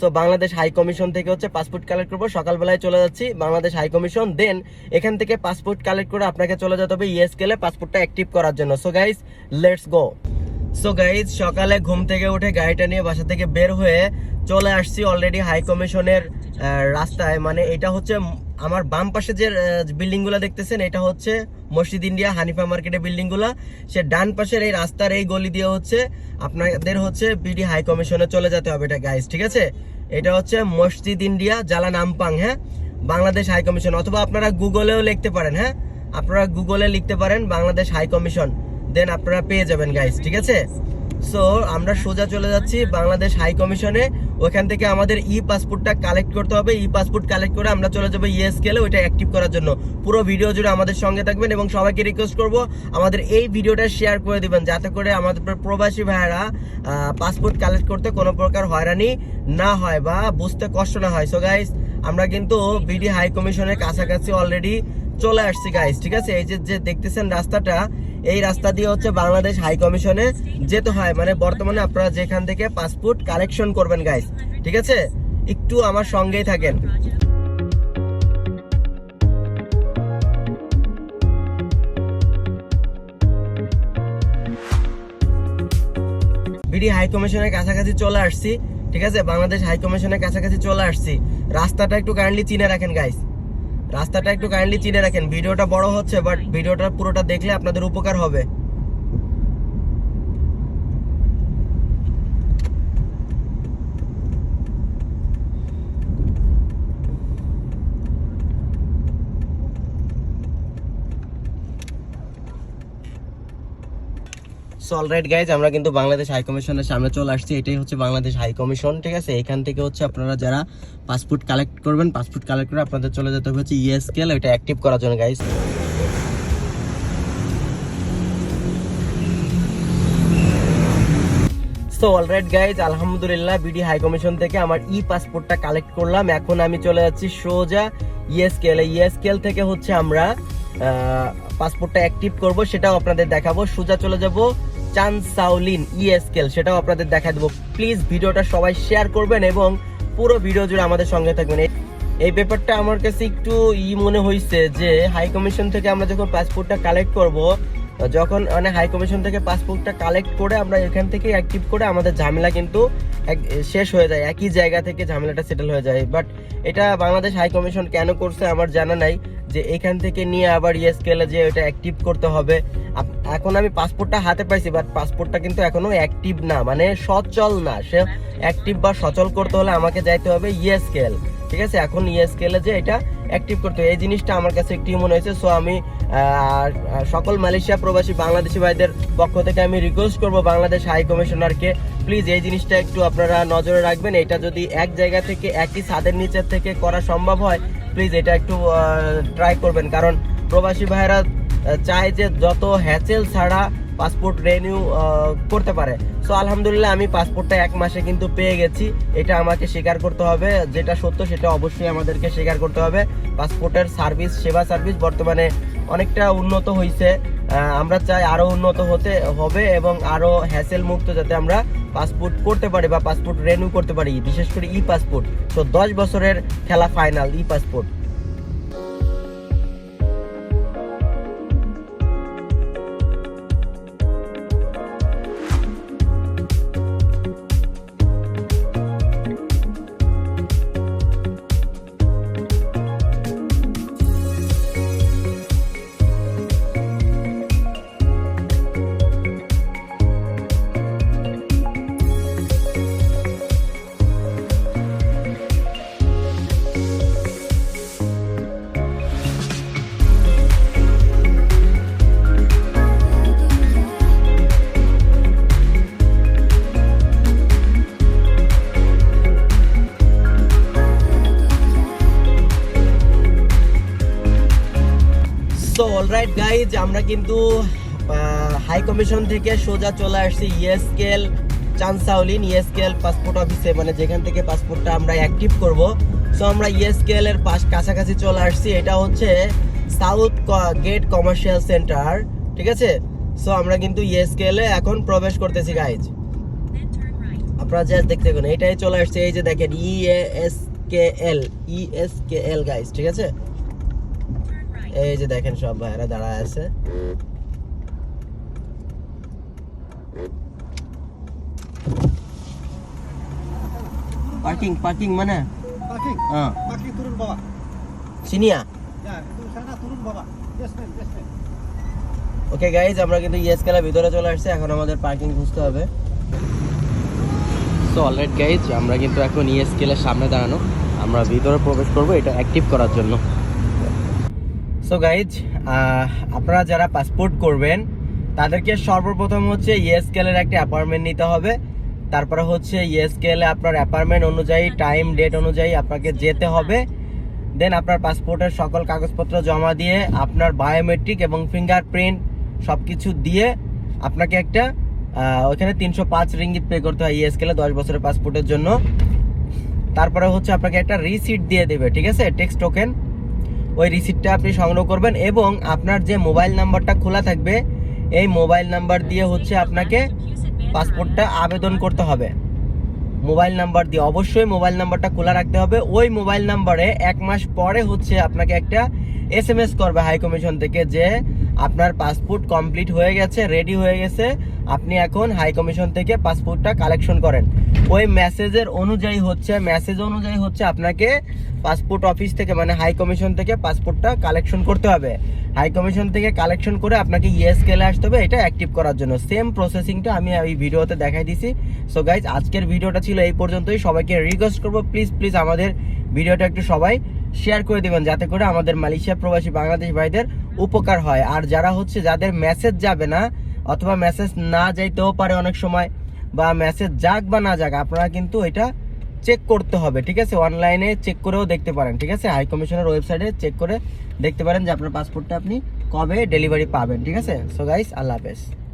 So Bangladesh high commission থেকে হচ্ছে passport collect করব। সকালবেলায় চলে যাচ্ছি বাংলাদেশ হাই কমিশন দেন এখান থেকে পাসপোর্ট কালেক্ট করে আপনাকে চলে যেতে হবে ইএসকেলে পাসপোর্টটা অ্যাক্টিভ করার জন্য। So guys let's go so guys সকালে ঘুম থেকে উঠে গাড়িটা নিয়ে বাসা থেকে বের হয়ে চলে আসছি অলরেডি হাই কমিশনের রাস্তায় মানে এটা হচ্ছে আমার বাম পাশে যে বিল্ডিংগুলো দেখতেছেন, এটা হচ্ছে মসজিদ ইন্ডিয়া হানিফা মার্কেটের বিল্ডিংগুলা সে ডান পাশের এই রাস্তার এই গলি দিয়ে হচ্ছে আপনাদের হচ্ছে বিডি হাই কমিশনে চলে যেতে হবে এটা গাইজ ঠিক আছে? এটা হচ্ছে মসজিদ ইন্ডিয়া জালা নামপাং হ্যাঁ? বাংলাদেশ হাই কমিশন, অথবা আপনারা গুগলেও লিখতে পারেন হ্যাঁ? আপনারা গুগলে লিখতে পারেন বাংলাদেশ হাই কমিশন, দেন আপনারা পেয়ে যাবেন গাইজ ঠিক আছে? সো আমরা সোজা চলে যাচ্ছি বাংলাদেশ হাই কমিশনে। ওখান থেকে আমাদের ই পাসপোর্টটা কালেক্ট করতে হবে। ই পাসপোর্ট কালেক্ট করে আমরা চলে যাব ইএস গেলে ওইটা অ্যাক্টিভ করার জন্য। পুরো ভিডিও জুড়ে আমাদের সঙ্গে থাকবেন এবং সবাইকে রিকোয়েস্ট করব, আমাদের এই ভিডিওটা শেয়ার করে দিবেন, যাতে করে আমাদের প্রবাসী ভাইয়েরা পাসপোর্ট কালেক্ট করতে কোনো প্রকার হয়রানি না হয় বা বুঝতে কষ্ট না হয়। সো গাইস আমরা কিন্তু বিডি হাই কমিশনের কাছাকাছি অলরেডি চলে আসছি গাইস ঠিক আছে? এই যে যে দেখতেছেন রাস্তাটা, এই রাস্তা দিয়ে হচ্ছে বাংলাদেশ হাই কমিশনে যেতে হয়। মানে বর্তমানে আপনারা যেখান থেকে পাসপোর্ট কালেকশন করবেন গাইস ঠিক আছে? একটু আমার সঙ্গেই থাকেন। বিডি হাই কমিশনের কাছাকাছি চলে আসছি, ঠিক আছে? বাংলাদেশ হাই কমিশনের কাছাকাছি চলে আসছি। রাস্তাটা একটু কাইন্ডলি চিনে রাখেন গাইস রাস্তাটা একটু কাইন্ডলি চিনে রাখেন। ভিডিওটা বড় হচ্ছে বাট ভিডিওটা পুরোটা দেখলে আপনাদের উপকার হবে। সো অলরাইট গাইজ আমরা কিন্তু বাংলাদেশ হাই কমিশনের সামনে চলে আসছি। এটাই হচ্ছে বাংলাদেশ হাই কমিশন ঠিক আছে? এখান থেকে হচ্ছে আপনারা যারা পাসপোর্ট কালেক্ট করবেন পাসপোর্ট কালেক্ট করে আপনাদের চলে যেতে হবে হচ্ছে E ইএসকেল ওইটা অ্যাক্টিভ করার জন্য গাইজ সো অলরাইট গাইজ আলহামদুলিল্লাহ বিডি হাই কমিশন থেকে আমার ই পাসপোর্টটা কালেক্ট করলাম। এখন আমি চলে যাচ্ছি সোজা ইএসকেল ইএসকেল থেকে হচ্ছে আমরা পাসপোর্টটা অ্যাক্টিভ করব, সেটাও আপনাদের দেখাবো। সোজা চলে যাব চান সাউলিন ইএসকেল সেটাও আপনাদের দেখা দেবো। প্লিজ ভিডিওটা সবাই শেয়ার করবেন এবং পুরো ভিডিও জুড়ে আমাদের সঙ্গে থাকবেন। এই- ব্যাপারটা আমার কাছে একটু ই মনে হয়েছে যে হাই কমিশন থেকে আমরা যখন পাসপোর্টটা কালেক্ট করব, যখন মানে হাই কমিশন থেকে পাসপোর্টটা কালেক্ট করে আমরা এখান থেকে অ্যাক্টিভ করে আমাদের ঝামেলা কিন্তু শেষ হয়ে যায়। একই জায়গা থেকে ঝামেলাটা সেটেল হয়ে যায়। বাট এটা বাংলাদেশ হাই কমিশন কেন করছে আমার জানা নাই। যে এখান থেকে নিয়ে আবার ইএসকেলে যে এটা অ্যাক্টিভ করতে হবে। এখন আমি পাসপোর্টটা হাতে পাইছি বাট পাসপোর্টটা কিন্তু এখনও অ্যাক্টিভ না মানে সচল না। সে অ্যাক্টিভ বা সচল করতে হলে আমাকে যাইতে হবে ইএসকেল ঠিক আছে? এখন ইএসকেলে যে এটা অ্যাক্টিভ করতে এই জিনিসটা আমার কাছে একটি মনে হয়েছে সো আমি সকল মালয়েশিয়া প্রবাসী বাংলাদেশি ভাইদের পক্ষ থেকে আমি রিকোয়েস্ট করব বাংলাদেশ হাই কমিশনারকে প্লিজ এই জিনিসটা একটু আপনারা নজরে রাখবেন। এটা যদি এক জায়গা থেকে একই ছাদের নিচের থেকে করা সম্ভব হয় প্লিজ এটা একটু ট্রাই করবেন। কারণ প্রবাসী ভাইরা চায় যে যত হ্যাচেল ছাড়া পাসপোর্ট রেনিউ করতে পারে। সো আলহামদুলিল্লাহ, আমি পাসপোর্টটা এক মাসে কিন্তু পেয়ে গেছি। এটা আমাকে স্বীকার করতে হবে। যেটা সত্য, সেটা অবশ্যই আমাদেরকে স্বীকার করতে হবে। পাসপোর্টের সার্ভিস সেবা সার্ভিস বর্তমানে অনেকটা উন্নত হয়েছে আমরা চাই আরও উন্নত হতে, হবে এবং আরও হ্যাসেল মুক্ত যাতে আমরা পাসপোর্ট করতে পারে বা পাসপোর্ট রেনিউ করতে পারি, বিশেষ করে ই পাসপোর্ট তো দশ বছরের খেলা final e passport alright guys আমরা কিন্তু হাই কমিশন থেকে সোজা চলে আসছি ইএসকেল চানসাউলিন ইএসকেল পাসপোর্ট অফিসে মানে যেখান থেকে পাসপোর্টটা আমরা অ্যাক্টিভ করব। সো আমরা ইএসকেল এর পাশ কাছাকাছি চলে আসছি। এটা হচ্ছে সাউথ গেট কমার্শিয়াল সেন্টার ঠিক আছে? সো আমরা কিন্তু ইএসকেল এ এখন প্রবেশ করতেছি গাইজ আপনারা জাস্ট দেখতে থাকুন, এটাই চলে আসছে। এই যে দেখেন E S K L E S K L guys ঠিক আছে? এই যে দেখেন সব ভাইরা দাঁড়ায় আছে। পার্কিং পার্কিং মানে? Parking. হ্যাঁ। Parking turun bawah. সিনিয়া. ওকে গাইজ আমরা কিন্তু ইয়েস খেলার ভিতরে চলে আসছি। এখন আমাদের পার্কিং খুঁজতে হবে। সো অলরাইট গাইজ আমরা কিন্তু এখন ইয়েস স্কেলের সামনে দাঁড়ানো। আমরা ভিতরে প্রবেশ করব এটা অ্যাক্টিভ করার জন্য। সো গাইজ আপনারা যারা পাসপোর্ট করবেন, তাদেরকে সর্বপ্রথম হচ্ছে ইয়েস স্কেলের একটা অ্যাপয়েন্টমেন্ট নিতে হবে। তারপরে হচ্ছে ইয়েস স্কেলে আপনার অ্যাপয়েন্টমেন্ট অনুযায়ী টাইম ডেট অনুযায়ী আপনাকে যেতে হবে। দেন আপনার পাসপোর্টের সকল কাগজপত্র জমা দিয়ে আপনার বায়োমেট্রিক এবং ফিঙ্গারপ্রিন্ট সব কিছু দিয়ে আপনাকে একটা ওইখানে তিনশো পাঁচ রিঙ্গিত পে করতে হয় ইএসকেলে দশ বছরের পাসপোর্টের জন্য। তারপরে হচ্ছে আপনাকে একটা রিসিট দিয়ে দেবে, ঠিক আছে? টেক্সট টোকেন ওই রিসিপ্টটা আপনি সংগ্রহ করবেন এবং আপনার যে মোবাইল নাম্বারটা খোলা থাকবে, এই মোবাইল নাম্বার দিয়ে হচ্ছে আপনাকে পাসপোর্টটা আবেদন করতে হবে। মোবাইল নাম্বার দিয়ে অবশ্যই মোবাইল নাম্বারটা খোলা রাখতে হবে। ওই মোবাইল নাম্বারে এক মাস পরে হচ্ছে আপনাকে একটা এস এম এস করবে হাইকমিশন থেকে যে আপনার পাসপোর্ট কমপ্লিট হয়ে গেছে রেডি হয়ে গেছে, আপনি এখন হাই কমিশন থেকে পাসপোর্টটা কালেকশন করেন। ওই মেসেজের অনুযায়ী হচ্ছে মেসেজ অনুযায়ী হচ্ছে আপনাকে পাসপোর্ট অফিস থেকে মানে হাই কমিশন থেকে পাসপোর্টটা কালেকশন করতে হবে। হাই কমিশন থেকে কালেকশন করে আপনাকে ইএস কেলে আসতে হবে, এটা অ্যাক্টিভ করার জন্য। সেম প্রসেসিংটা আমি এই ভিডিওতে দেখাই দিছি। সো গাইজ আজকের ভিডিওটা ছিল এই পর্যন্তই। সবাইকে রিকোয়েস্ট করব প্লিজ প্লিজ আমাদের ভিডিওটা একটু সবাই শেয়ার করে দিবেন যাতে করে আমাদের মালয়েশিয়া প্রবাসী বাংলাদেশ ভাইদের উপকার হয়। আর যারা হচ্ছে যাদের মেসেজ যাবে না, অথবা মেসেজ না যাইতেও পারে অনেক সময়, বা মেসেজ যাক বা না যাক, আপনারা কিন্তু এটা চেক করতে হবে, ঠিক আছে? অনলাইনে চেক করেও দেখতে পারেন, ঠিক আছে? হাই কমিশনের ওয়েবসাইটে চেক করে দেখতে পারেন যে আপনার পাসপোর্টটা আপনি কবে ডেলিভারি পাবেন, ঠিক আছে? সো গাইস আল্লাহ হাফেজ।